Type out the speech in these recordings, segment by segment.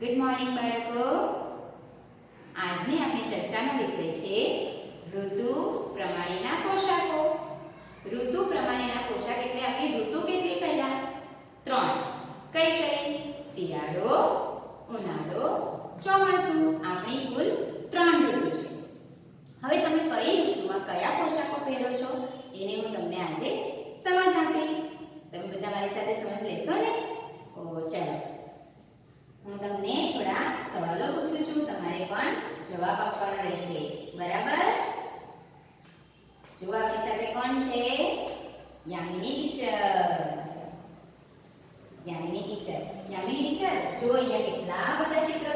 Good morning બાળકો. આજની આપણે ચર્ચાનો વિષય છે ઋતુ પ્રમાણેના પોશાકો. ઋતુ પ્રમાણેના પોશાક એટલે આપણી ઋતુ કેટલી પહેલા? ત્રણ. કઈ કઈ? શિયાળો, ઉનાળો, ચોમાસું. આપણી કુલ ત્રણ ઋતુ છે. હવે તમે કઈ ઋતુમાં કયા પોશાકો પહેરો છો? એને હું તમને આજે સમજ આપીશ. તમે બધા મારી સાથે સમજ લેશો ને? ઓ ચાલો. જવાબ આપવાનો રહેશે. બરાબર? જો આપણી સાથે કોણ છે? Yamini teacher. Yamini teacher. Yamini teacher જો અહીંયા કેટલા બધા ચિત્રો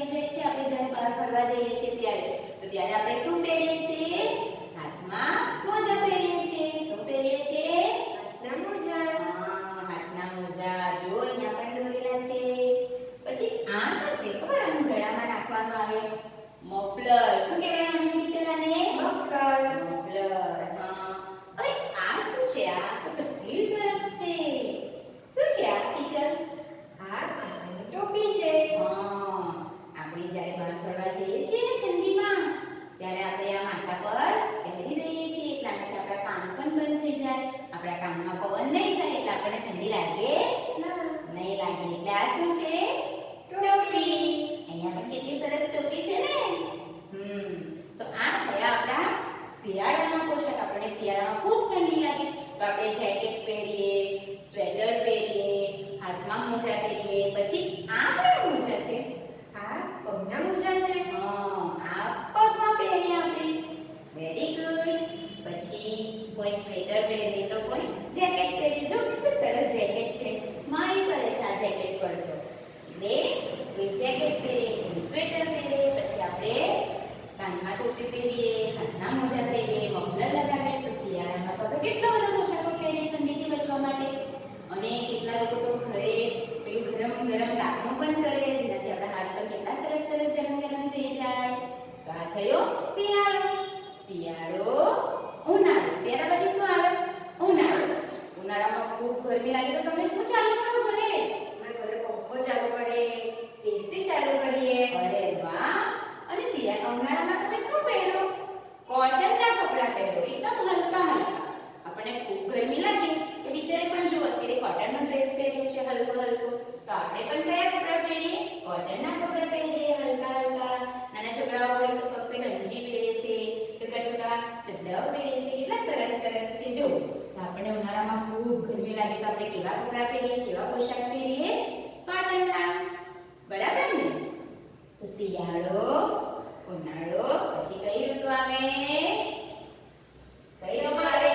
ગેજેટ છે, આપણે જ્યારે બહાર ફરવા જઈએ છીએ ત્યારે. તો ત્યારે આપણે શું પહેરીએ છીએ? હાથમાં નહીં લાગે? નહીં લાગે. એટલે આ શું છે? ટોપી. અહીંયા પણ કેટલી સરસ ટોપી છે ને? હમ. તો આ થયા આપણા શિયાળાના પોશાક. આપણે શિયાળામાં ખૂબ ઠંડી લાગે. તો આપણે જેકેટ પહેરીએ સ્વેટર પહેરીએ, હાથમાં મોજા પહેરીએ, પછી ગરમ રાખવું પણ કરે જેનાથી આપણા હાથ પર કેટલા સરસ સરસ ગરમ ગરમ થઈ જાય તો આ થયો શિયાળો. શિયાળો. ઉનાળો. શિયાળા પછી શું આવે? ઉનાળો. ઉનાળામાં ખૂબ ગરમી લાગે તો તમે શું ચાલુ કરો ચડ્ડાઓ પહેરીએ છીએ કેટલા સરસ સરસ છે. જો આપણે ઉનાળામાં ખૂબ ગરમી લાગે તો આપણે કેવા કપડાં પહેરીએ, કેવા પોશાક પહેરીએ? કોટનના બરાબર ને? તો શિયાળો, ઉનાળો, પછી કઈ ઋતુ આવે? કઈ ઋતુ આવે?